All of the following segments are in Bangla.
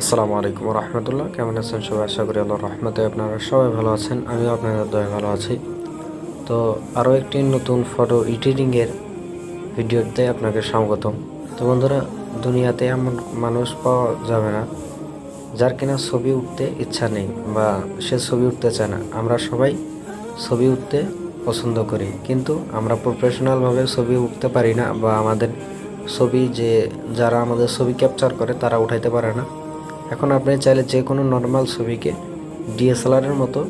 আসসালামু আলাইকুম রহমতুল্লাহ কেমন আছেন সবাই? আশা করি আল্লাহ রহমতে আপনারা সবাই ভালো আছেন। আমিও আপনাদের দয়ে ভালো আছি। তো আরও একটি নতুন ফটো এডিটিংয়ের ভিডিওতে আপনাকে স্বাগতম। তো বন্ধুরা, দুনিয়াতে এমন মানুষ পাওয়া যাবে না, যার কিনা ছবি উঠতে ইচ্ছা নেই বা সে ছবি উঠতে চায় না। আমরা সবাই ছবি উঠতে পছন্দ করি, কিন্তু আমরা প্রফেশনালভাবে ছবি উঠতে পারি না বা আমাদের ছবি যে, যারা আমাদের ছবি ক্যাপচার করে, তারা উঠাইতে পারে না। এখন আপনি চাইলে যে কোনো নর্মাল ছবিকে ডিএসএলআরের মতো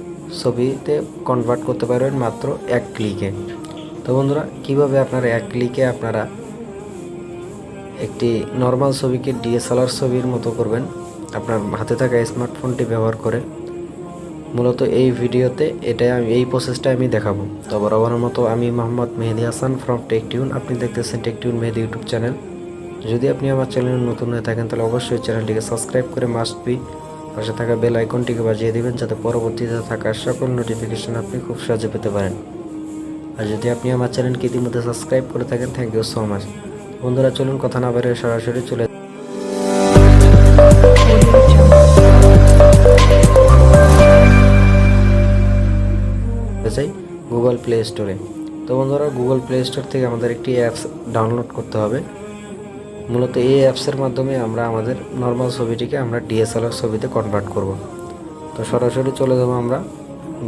ছবিতে কনভার্ট করতে পারবেন মাত্র এক ক্লিকে তো বন্ধুরা, কীভাবে আপনারা এক ক্লিকে আপনারা একটি নর্মাল ছবিকে ডিএসএলআর ছবির মতো করবেন? আপনার হাতে থাকা স্মার্টফোনটি ব্যবহার করে। মূলত এই ভিডিওতে এটাই আমি, এই প্রসেসটা আমি দেখাবো। তো বরাবর মতো আমি মোহাম্মদ মেহেদি হাসান ফ্রম টেকটিউন আপনি দেখতেছেন টেকটিউন মেহেদি ইউটিউব চ্যানেল যদি আপনি আমার চ্যানেলে নতুন হয়ে থাকেন, তাহলে অবশ্যই চ্যানেলটিকে সাবস্ক্রাইব করে মাস্ট বি পাশে থাকা বেল আইকনটিকে বাজিয়ে দেবেন, যাতে পরবর্তীতে থাকা সকল নোটিফিকেশন আপনি খুব সহজে পেতে পারেন। আর যদি আপনি আমার চ্যানেলকে ইতিমধ্যে সাবস্ক্রাইব করে থাকেন থ্যাংক ইউ সো মাচ বন্ধুরা, চলুন কথা না বেরিয়ে সরাসরি চলে চাই গুগল প্লে স্টোরে তো বন্ধুরা গুগল প্লে স্টোর থেকে আমাদের একটি অ্যাপস ডাউনলোড করতে হবে। মূলত এই অ্যাপসের মাধ্যমে আমরা আমাদের নর্মাল ছবিটিকে আমরা ডিএসএলআর ছবিতে কনভার্ট করব। তো সরাসরি চলে যাব আমরা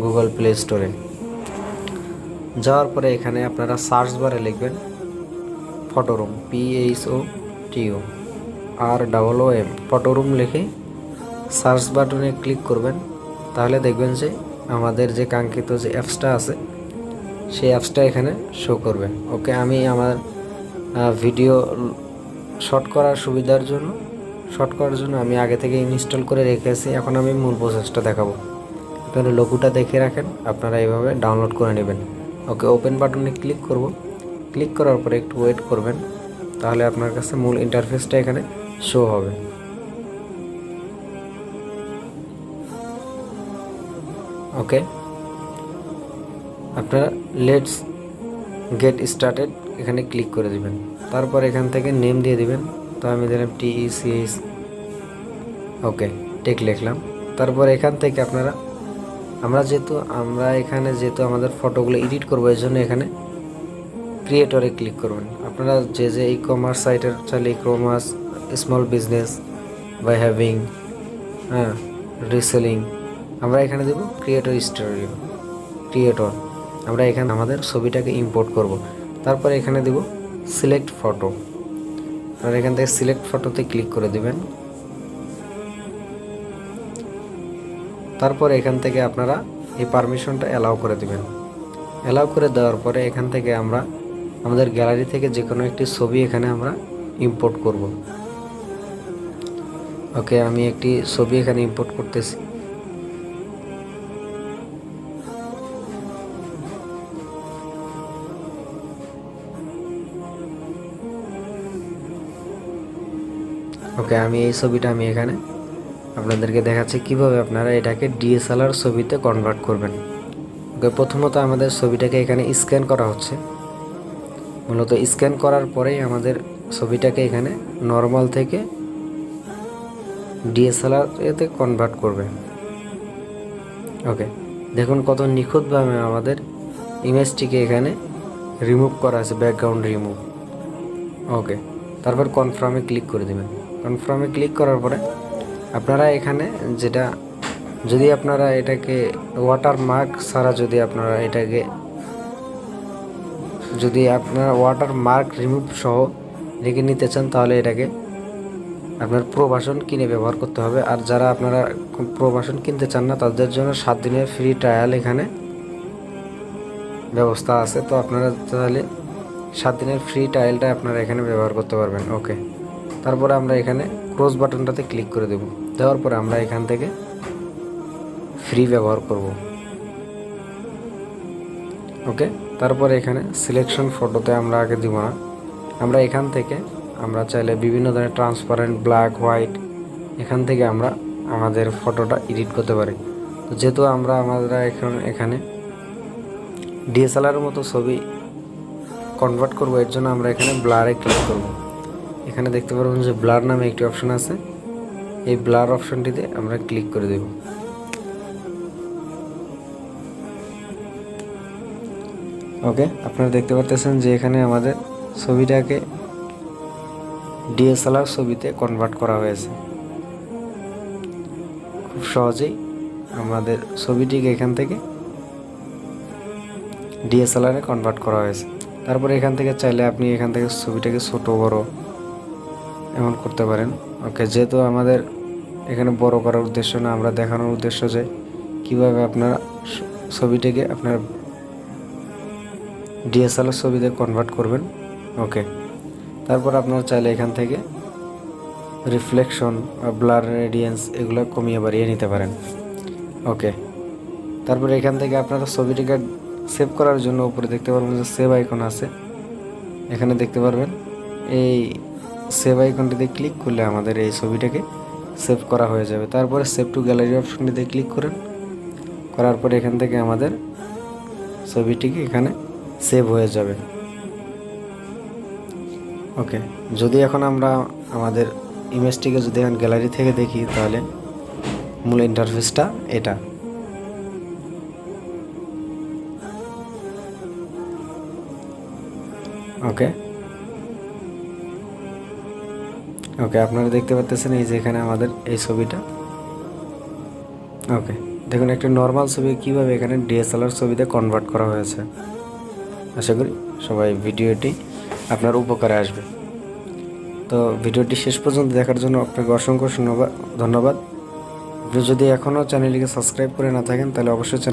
গুগল প্লে স্টোরে যাওয়ার পরে এখানে আপনারা সার্চ বারে লিখবেন Photoroom P H O T O R double O M Photoroom লিখে সার্চ বাটনে ক্লিক করবেন। তাহলে দেখবেন যে আমাদের যে কাঙ্ক্ষিত যে অ্যাপসটা আছে, সেই অ্যাপসটা এখানে শো করবে। ওকে আমি আমার ভিডিও শর্ট করার সুবিধার জন্য শর্ট করার জন্য আমি আগে থেকে ইনস্টল করে রেখেছি। এখন আমি মূল প্রসেসটা দেখাবো। আপনারা লোগোটা দেখে রাখেন, আপনারা এইভাবে ডাউনলোড করে নেবেন। ওকে ওপেন বাটনে ক্লিক করব। ক্লিক করার পরে একটু ওয়েট করবেন, তাহলে আপনার কাছে মূল ইন্টারফেসটা এখানে শো হবে। ওকে, আপনারা লেটস গেট স্টার্টেড এখানে ক্লিক করে দিবেন। তারপর এখান থেকে নেম দিয়ে দিবেন। তো আমি দিলাম টিইসিএস ওকে টেক লিখলাম। তারপর এখান থেকে আপনারা, আমরা যেহেতু, আমরা এখানে যেহেতু আমাদের ফটোগুলো এডিট করব, এই জন্য এখানে ক্রিয়েটরে ক্লিক করবেন। আপনারা যে যে ই কমার্স সাইটের চাইলে e commerce small business by having হ্যাঁ রিসেলিং আমরা এখানে দেবো ক্রিয়েটর স্টুডিও ক্রিয়েটর আমরা এখানে আমাদের ছবিটাকে ইম্পোর্ট করব। তারপর এখানে দেব সিলেক্ট ফটো আপনারা এখান থেকে সিলেক্ট ফটোতে ক্লিক করে দেবেন। তারপর এখান থেকে আপনারা এই পারমিশনটা অ্যালাউ করে দেবেন। অ্যালাউ করে দেওয়ার পরে এখান থেকে আমরা আমাদের গ্যালারি থেকে যে কোনো একটি ছবি এখানে আমরা ইম্পোর্ট করব। ওকে আমি একটি ছবি এখানে ইম্পোর্ট করতেছি। ওকে, আমি এই ছবিটা আমি এখানে আপনাদেরকে দেখাচ্ছি কীভাবে আপনারা এটাকে ডিএসএলআর ছবিতে কনভার্ট করবেন। ওকে, প্রথমত আমাদের ছবিটাকে এখানে স্ক্যান করা হচ্ছে। মূলত স্ক্যান করার পরেই আমাদের ছবিটাকে এখানে নর্মাল থেকে ডিএসএলআর এতে কনভার্ট করবে। ওকে, দেখুন কত নিখুঁতভাবে আমাদের ইমেজটিকে এখানে রিমুভ করা আছে ব্যাকগ্রাউন্ড রিমুভ ওকে, তারপর কনফার্মে ক্লিক করে দেবেন। কনফার্মে ক্লিক করার পরে আপনারা এখানে যেটা, যদি আপনারা এটাকে ওয়াটার মার্ক ছাড়া যদি আপনারা এটাকে, যদি আপনারা ওয়াটার মার্ক রিমুভ সহ রেখে নিতে চান, তাহলে এটাকে আপনার প্রবাসন কিনে ব্যবহার করতে হবে। আর যারা আপনারা প্রবাসন কিনতে চান না, তাদের জন্য সাত দিনের ফ্রি ট্রায়াল এখানে ব্যবস্থা আছে। তো আপনারা তাহলে সাত দিনের ফ্রি ট্রায়ালটা আপনারা এখানে ব্যবহার করতে পারবেন। ওকে তারপরে আমরা এখানে ক্রস বাটনটাতে ক্লিক করে দেব। দেওয়ার পরে আমরা এখান থেকে ফ্রি ব্যবহার করব। ওকে তারপরে এখানে সিলেকশন ফটোতে আমরা আগে দিব না। আমরা এখান থেকে আমরা চাইলে বিভিন্ন ধরনের ট্রান্সপারেন্ট ব্ল্যাক হোয়াইট এখান থেকে আমরা আমাদের ফটোটা এডিট করতে পারি। তো যেহেতু আমরা আমরা এখন এখানে ডিএসএলআর মতো ছবি কনভার্ট করব, এর জন্য আমরা এখানে ব্লারে ক্লিক করব। এখানে দেখতে পারবেন যে ব্লার নামে একটি অপশন আছে। এই ব্লার অপশনটিতে আমরা ক্লিক করে দেব। ওকে, আপনারা দেখতে পাচ্ছেন যে এখানে আমাদের ছবিটাকে ডিএসএলআর ছবিতে কনভার্ট করা হয়েছে। খুব সহজেই আমাদের ছবিটিকে এখান থেকে ডিএসএলআরে কনভার্ট করা হয়েছে। তারপরে এখান থেকে চাইলে আপনি এখান থেকে ছবিটাকে ছোট বড় এমন করতে পারেন। ওকে, যেহেতু আমাদের এখানে বড় করার উদ্দেশ্য না, আমরা দেখানোর উদ্দেশ্য যে কীভাবে আপনার ছবিটাকে আপনার ডিএসএলআর ছবিতে কনভার্ট করবেন। ওকে, তারপর আপনারা চাইলে এখান থেকে রিফ্লেকশন বা ব্লার রেডিয়েন্স এগুলো কমিয়ে বাড়িয়ে নিতে পারেন। ওকে, তারপরে এখান থেকে আপনারা ছবিটিকে সেভ করার জন্য উপরে দেখতে পারবেন যে সেভ আইকন আছে। এখানে দেখতে পারবেন এই সেভ আইকনটিতে ক্লিক করলে আমাদের এই ছবিটাকে সেভ করা হয়ে যাবে। তারপরে সেভ টু গ্যালারি অপশনটিতে ক্লিক করেন। করার পরে এখান থেকে আমাদের ছবিটিকে এখানে সেভ হয়ে যাবে। ওকে যদি এখন আমরা আমাদের ইমেজটিকে যদি এখন গ্যালারি থেকে দেখি, তাহলে মূল ইন্টারফেসটা এটা। ওকে ওকে আপনারা দেখতে পাচ্ছেন এই যে এখানে আমাদের এই ছবিটা। ওকে দেখুন, একটা নর্মাল ছবি কীভাবে এখানে ডিএসএলআর ছবিতে কনভার্ট করা হয়েছে। আশা করি সবাই ভিডিওটি আপনার উপকারে আসবে। তো ভিডিওটি শেষ পর্যন্ত দেখার জন্য আপনাকে অসংখ্য ধন্যবাদ ধন্যবাদ। আপনি যদি এখনও চ্যানেলটিকে সাবস্ক্রাইব করে না থাকেন, তাহলে অবশ্যই চ্যানেল